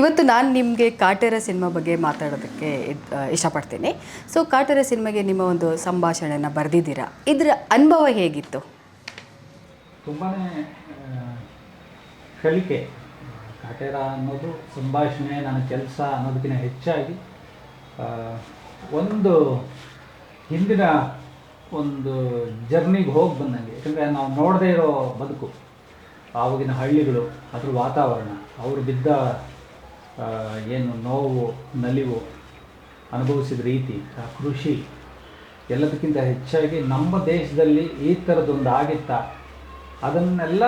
ಇವತ್ತು ನಾನು ನಿಮಗೆ ಕಾಟೇರ ಸಿನಿಮಾ ಬಗ್ಗೆ ಮಾತಾಡೋದಕ್ಕೆ ಇಷ್ಟಪಡ್ತೀನಿ. ಸೊ ಕಾಟೇರ ಸಿನಿಮಾಗೆ ನಿಮ್ಮ ಒಂದು ಸಂಭಾಷಣೆಯನ್ನು ಬರೆದಿದ್ದೀರಾ? ಇದರ ಅನುಭವ ಹೇಗಿತ್ತು? ತುಂಬಾ ಕಲಿಕೆ. ಕಾಟೇರ ಅನ್ನೋದು ಸಂಭಾಷಣೆ, ನನ್ನ ಕೆಲಸ ಅನ್ನೋದಕ್ಕಿಂತ ಹೆಚ್ಚಾಗಿ ಒಂದು ಹಿಂದಿನ ಒಂದು ಜರ್ನಿಗೆ ಹೋಗಿ ಬಂದಂಗೆ. ಯಾಕಂದರೆ ನಾವು ನೋಡದೇ ಇರೋ ಬದುಕು. ಆವಾಗಿನ ಹಳ್ಳಿಗಳು, ಅದ್ರ ವಾತಾವರಣ, ಅವರು ಬಿದ್ದ ಏನು ನೋವು, ನಲಿವು ಅನುಭವಿಸಿದ ರೀತಿ, ಆ ಕೃಷಿ ಎಲ್ಲದಕ್ಕಿಂತ ಹೆಚ್ಚಾಗಿ ನಮ್ಮ ದೇಶದಲ್ಲಿ ಈ ಥರದ್ದೊಂದು ಆಗಿತ್ತಾ. ಅದನ್ನೆಲ್ಲ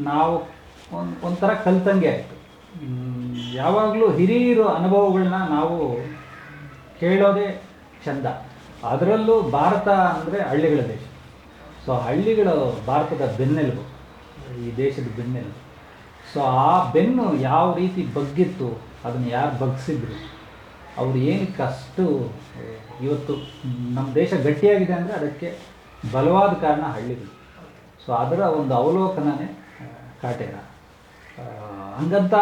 ನಾವು ಒಂದು, ಒಂಥರ ಕಲ್ತಂಗೆ ಆಯಿತು. ಯಾವಾಗಲೂ ಹಿರಿಯರು ಅನುಭವಗಳನ್ನ ನಾವು ಕೇಳೋದೇ ಚಂದ. ಅದರಲ್ಲೂ ಭಾರತ ಅಂದರೆ ಹಳ್ಳಿಗಳ ದೇಶ. ಸೊ ಹಳ್ಳಿಗಳು ಭಾರತದ ಬೆನ್ನೆಲುಬು. ಈ ದೇಶದ ಬೆನ್ನೆಲುಬು. ಸೊ ಆ ಬೆನ್ನು ಯಾವ ರೀತಿ ಬಗ್ಗಿತ್ತು ಅದನ್ನು ಯಾರು ಬಗ್ಸಿದ್ರು? ಅವ್ರು ಏನಕ್ಕೆ ಅಷ್ಟು ಇವತ್ತು ನಮ್ಮ ದೇಶ ಗಟ್ಟಿಯಾಗಿದೆ ಅಂದರೆ ಅದಕ್ಕೆ ಬಲವಾದ ಕಾರಣ ಹಳ್ಳಿಗಳು. ಸೊ ಅದರ ಒಂದು ಅವಲೋಕನನೇ ಆ, ಕಾಟೇರ. ಹಂಗಂತ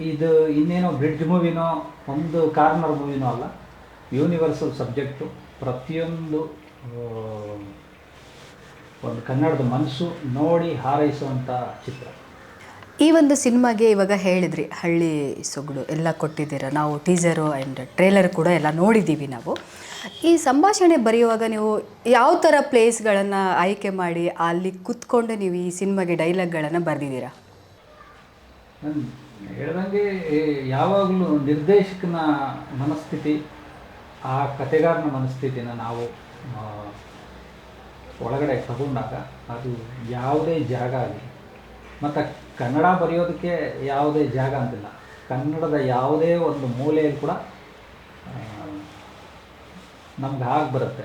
ಇದು ಇನ್ನೇನೋ ಬ್ರಿಡ್ಜ್ ಮೂವಿನೋ ಒಂದು ಕಾರ್ನರ್ ಮೂವಿನೋ ಅಲ್ಲ ಯೂನಿವರ್ಸಲ್ ಸಬ್ಜೆಕ್ಟು ಪ್ರತಿಯೊಂದು ಒಂದು ಕನ್ನಡದ ಮನಸ್ಸು ನೋಡಿ ಹಾರೈಸುವಂಥ ಚಿತ್ರ. ಈ ಒಂದು ಸಿನಿಮಾಗೆ ಇವಾಗ ಹೇಳಿದ್ರಿ, ಹಳ್ಳಿ ಸೊಗಡು ಎಲ್ಲ ಕೊಟ್ಟಿದ್ದೀರ? ನಾವು ಟೀಸರು ಆ್ಯಂಡ್ ಟ್ರೇಲರ್ ಕೂಡ ಎಲ್ಲ ನೋಡಿದ್ದೀವಿ ನಾವು. ಈ ಸಂಭಾಷಣೆ ಬರೆಯುವಾಗ ನೀವು ಯಾವ ಥರ ಪ್ಲೇಸ್ಗಳನ್ನು ಆಯ್ಕೆ ಮಾಡಿ ಅಲ್ಲಿ ಕುತ್ಕೊಂಡು ನೀವು ಈ ಸಿನಿಮಾಗೆ ಡೈಲಾಗ್ಗಳನ್ನು ಬರೆದಿದ್ದೀರಾ? ಹೇಳ್ದಂಗೆ ಯಾವಾಗಲೂ ನಿರ್ದೇಶಕನ ಮನಸ್ಥಿತಿ, ಆ ಕಥೆಗಾರನ ಮನಸ್ಥಿತಿನ ನಾವು ಒಳಗಡೆ ತಗೊಂಡಾಗ ಅದು ಯಾವುದೇ ಜಾಗ ಆಗಲಿ ಮತ್ತು ಕನ್ನಡ ಬರೆಯೋದಕ್ಕೆ ಯಾವುದೇ ಜಾಗ ಅಂತಿಲ್ಲ. ಕನ್ನಡದ ಯಾವುದೇ ಒಂದು ಮೂಲೆಯಲ್ಲಿ ಕೂಡ ನಮ್ಗೆ ಹಾಗೆ ಬರುತ್ತೆ.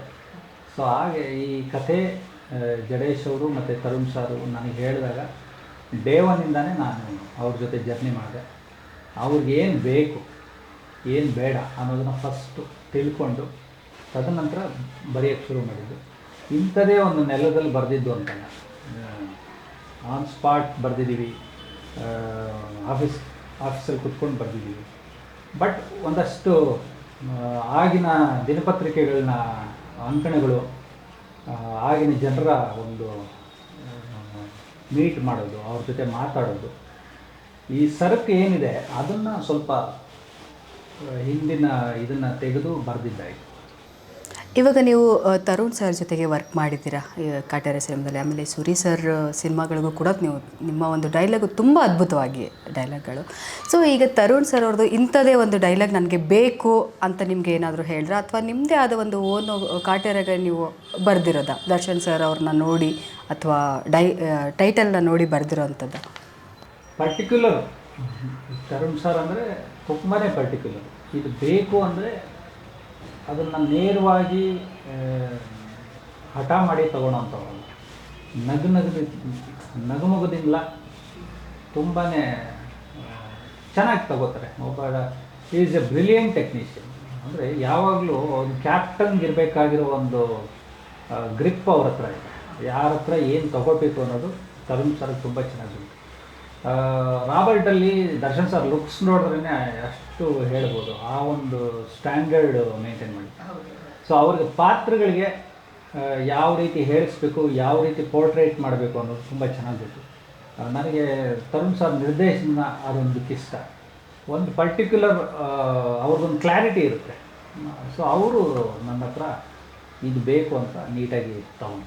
ಸೊ ಹಾಗೆ ಈ ಕಥೆ ಜಡೇಶ್ ಅವರು ಮತ್ತು ತರುಣ್ ಸಾರು ನನಗೆ ಹೇಳಿದಾಗ ಡೇ ನಾನು ಅವ್ರ ಜೊತೆ ಜರ್ನಿ ಮಾಡಿದೆ. ಅವ್ರಿಗೇನು ಬೇಕು, ಏನು ಬೇಡ ಅನ್ನೋದನ್ನ ಫಸ್ಟು ತಿಳ್ಕೊಂಡು ತದನಂತರ ಬರೆಯೋಕ್ಕೆ ಶುರು ಮಾಡಿದ್ದು. ಇಂಥದೇ ಒಂದು ನೆಲದಲ್ಲಿ ಬರೆದಿದ್ದು ಅಂತಲ್ಲ. On spot ಬರೆದಿದ್ದೀವಿ. ಆಫೀಸ್ ಆಫೀಸಲ್ಲಿ ಕುತ್ಕೊಂಡು ಬರೆದಿದ್ದೀವಿ. ಬಟ್ ಒಂದಷ್ಟು ಆಗಿನ ದಿನಪತ್ರಿಕೆಗಳನ್ನ, ಅಂಕಣಗಳು ಆಗಿನ ಜನರ ಒಂದು ಮೀಟ್ ಮಾಡೋದು, ಅವ್ರ ಜೊತೆ ಮಾತಾಡೋದು. ಈ ಸರಕು ಏನಿದೆ, ಅದನ್ನು ಸ್ವಲ್ಪ ಹಿಂದಿನ ಇದನ್ನು ತೆಗೆದು ಬರೆದಿದ್ದಾಯಿತು. ಇವಾಗ ನೀವು ತರುಣ್ ಸರ್ ಜೊತೆಗೆ ವರ್ಕ್ ಮಾಡಿದ್ದೀರಾ? ಕಾಟೇರ ಸಿನಿಮಾದಲ್ಲಿ. ಆಮೇಲೆ ಸುರಿ ಸರ್ ಸಿನಿಮಾಗಳಿಗೂ ಕೂಡ ನೀವು ನಿಮ್ಮ ಒಂದು ಡೈಲಾಗು ತುಂಬ ಅದ್ಭುತವಾಗಿ ಡೈಲಾಗ್ಗಳು ಸೊ ಈಗ ತರುಣ್ ಸರ್ ಅವ್ರದ್ದು ಇಂಥದೇ ಒಂದು ಡೈಲಾಗ್ ನನಗೆ ಬೇಕು ಅಂತ ನಿಮ್ಗೆ ಏನಾದರೂ ಹೇಳಿದ್ರೆ ಅಥವಾ ನಿಮ್ಮದೇ ಆದ ಒಂದು ಓನ್ ಕಾಟೇರಾಗ ನೀವು ಬರೆದಿರೋದ? ದರ್ಶನ್ ಸರ್ ಅವ್ರನ್ನ ನೋಡಿ ಅಥವಾ ಡೈ ಟೈಟಲ್ನ ನೋಡಿ ಬರೆದಿರೋ ಅಂಥದ್ದು ಪರ್ಟಿಕ್ಯುಲರ್ ತರುಣ್ ಸರ್ ಅಂದರೆ ತುಂಬಾ ಪರ್ಟಿಕ್ಯುಲರ್ ಇದು ಬೇಕು ಅಂದರೆ ಅದನ್ನು ನೇರವಾಗಿ ಹಠ ಮಾಡಿ ತಗೊಳ್ಳೋಂಥವಲ್ಲ ನಗು ನಗು ನಗುಮಗುದಿಂದ ತುಂಬಾ ಚೆನ್ನಾಗಿ ತಗೋತಾರೆ. ಒಬ್ಬ ಈಸ್ ಎ ಬ್ರಿಲಿಯಂಟ್ ಟೆಕ್ನಿಷಿಯನ್ ಅಂದರೆ ಯಾವಾಗಲೂ ಒಂದು ಕ್ಯಾಪ್ಟನ್ಗೆ ಇರಬೇಕಾಗಿರೋ ಒಂದು ಗ್ರಿಪ್ ಅವ್ರ ಹತ್ರ ಇದೆ. ಯಾರ ಹತ್ರ ಏನು ತಗೋಬೇಕು ಅನ್ನೋದು ತರುಣ್ ಸರ್ ತುಂಬ ಚೆನ್ನಾಗಿದೆ ಆ, ರಾಬರ್ಟಲ್ಲಿ ದರ್ಶನ್ ಸರ್ ಲುಕ್ಸ್ ನೋಡಿದ್ರೇ ಅಷ್ಟು ಹೇಳ್ಬೋದು. ಆ ಒಂದು ಸ್ಟ್ಯಾಂಡರ್ಡ್ ಮೇಂಟೈನ್ ಮಾಡಿ. ಸೊ ಅವ್ರಿಗೆ ಪಾತ್ರಗಳಿಗೆ ಯಾವ ರೀತಿ ಹೇಳಿಸ್ಬೇಕು ಯಾವ ರೀತಿ ಪೋರ್ಟ್ರೇಟ್ ಮಾಡಬೇಕು ಅನ್ನೋದು ತುಂಬ ಚೆನ್ನಾಗಿತ್ತು ನನಗೆ ತರುಣ್ ಸರ್ ನಿರ್ದೇಶನ ಅದೊಂದು ಇಷ್ಟ. ಒಂದು ಪರ್ಟಿಕ್ಯುಲರ್ ಅವ್ರದ್ದೊಂದು ಕ್ಲಾರಿಟಿ ಇರುತ್ತೆ. ಸೊ ಅವರು ನನ್ನ ಹತ್ರ ಇದು ಬೇಕು ಅಂತ ನೀಟಾಗಿ ತಗೊಂಡು